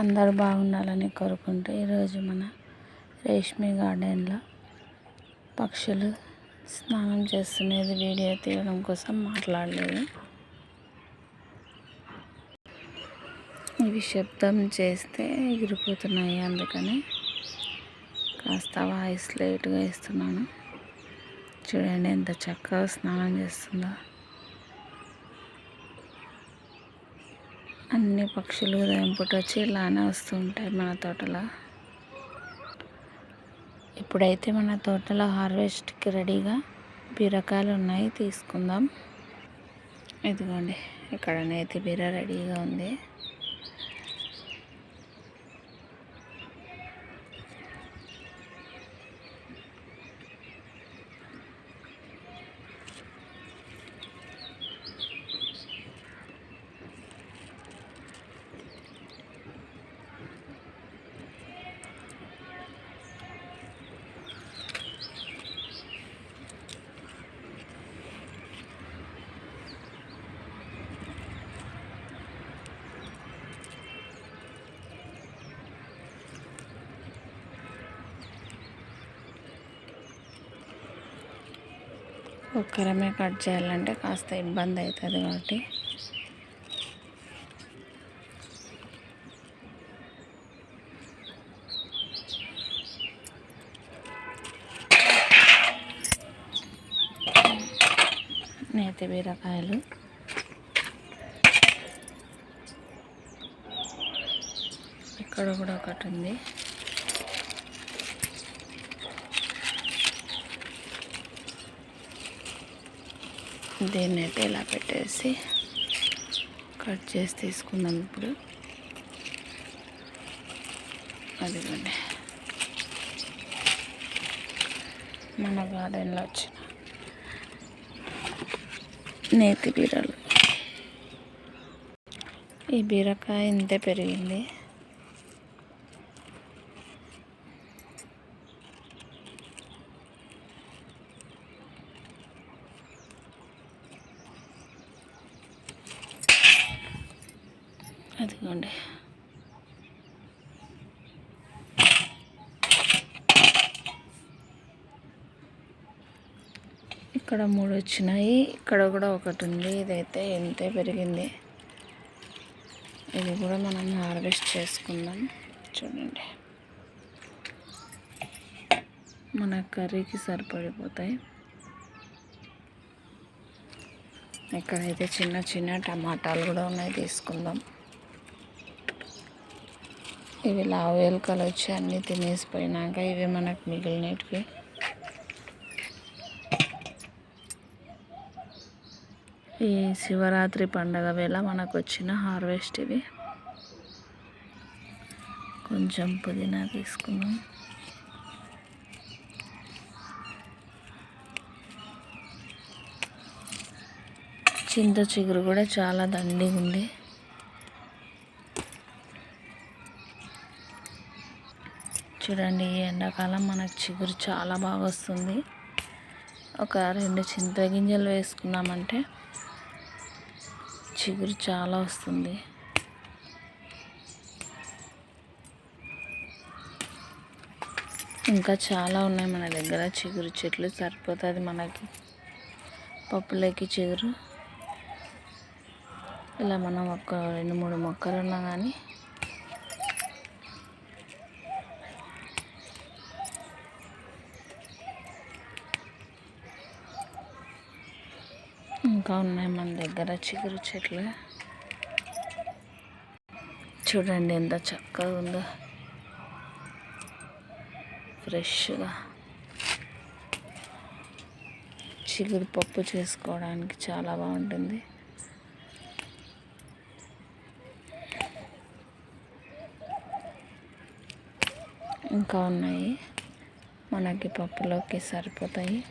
అందరూ బాగుండాలని కోరుకుంటూ ఈరోజు మన రేష్మి గార్డెన్లో పక్షులు స్నానం చేస్తున్నది వీడియో తీయడం కోసం మాట్లాడలేదు. ఇవి శబ్దం చేస్తే ఎగిరిపోతున్నాయి అందుకని కాస్త వాయిస్ లేట్గా ఇస్తున్నాను చూడండి ఎంత చక్కగా స్నానం చేస్తుందో. అన్ని పక్షులు ఉదయం పూట వచ్చి ఇలానే వస్తూ ఉంటాయి మన తోటలో. ఇప్పుడైతే మన తోటలో హార్వెస్ట్కి రెడీగా బీరకాయలు ఉన్నాయి తీసుకుందాం. ఇదిగోండి ఇక్కడ నేతి బీర రెడీగా ఉంది. కుక్కరమే కట్ చేయాలంటే కాస్త ఇబ్బంది అవుతుంది కాబట్టి. నేతి బీరకాయలు. ఇక్కడ కూడా ఒకటి ఉంది. దీన్ని అయితే ఇలా పెట్టేసి కట్ చేసి తీసుకుందాం ఇప్పుడు. అదిగోండి. మన గార్డెన్లో వచ్చిన నేతి బీరలు. ఈ బీరకాయ ఇంతే పెరిగింది. అదిగోండి. ఇక్కడ మూడు వచ్చినాయి. ఇక్కడ కూడా ఒకటి ఉంది. ఇదైతే ఎంతే పెరిగింది. ఇది కూడా మనం హార్వెస్ట్ చేసుకుందాం. చూడండి. మన కర్రీకి సరిపడిపోతాయి. ఇక్కడైతే చిన్న చిన్న టమాటాలు కూడా ఉన్నాయి. తీసుకుందాం. ఇవి లావు ఎలుకలు వచ్చి అన్నీ తినేసిపోయినాక ఇవి మనకు మిగిలినవి ఈ శివరాత్రి పండగ వేళ మనకు వచ్చిన హార్వెస్ట్ ఇవి. కొంచెం పుదీనా తీసుకున్నాం చింత చిగురు కూడా చాలా దండిగా ఉంది చూడండి ఈ ఎండాకాలం మనకు చిగురు చాలా బాగా వస్తుంది. ఒక రెండు చింత గింజలు వేసుకున్నామంటే చిగురు చాలా వస్తుంది. ఇంకా చాలా ఉన్నాయి మన దగ్గర చిగురు చెట్లు సరిపోతుంది మనకి. పప్పులోకి చిగురు. ఇలా మనం ఒక రెండు మూడు మొక్కలు ఉన్నా కానీ ఇంకా ఉన్నాయి మన దగ్గర చిగురు చెట్లు. చూడండి ఎంత చక్కగా ఉందో. ఫ్రెష్గా. చిగురు పప్పు చేసుకోవడానికి చాలా బాగుంటుంది. ఇంకా ఉన్నాయి. మనకి పప్పులోకి సరిపోతాయి.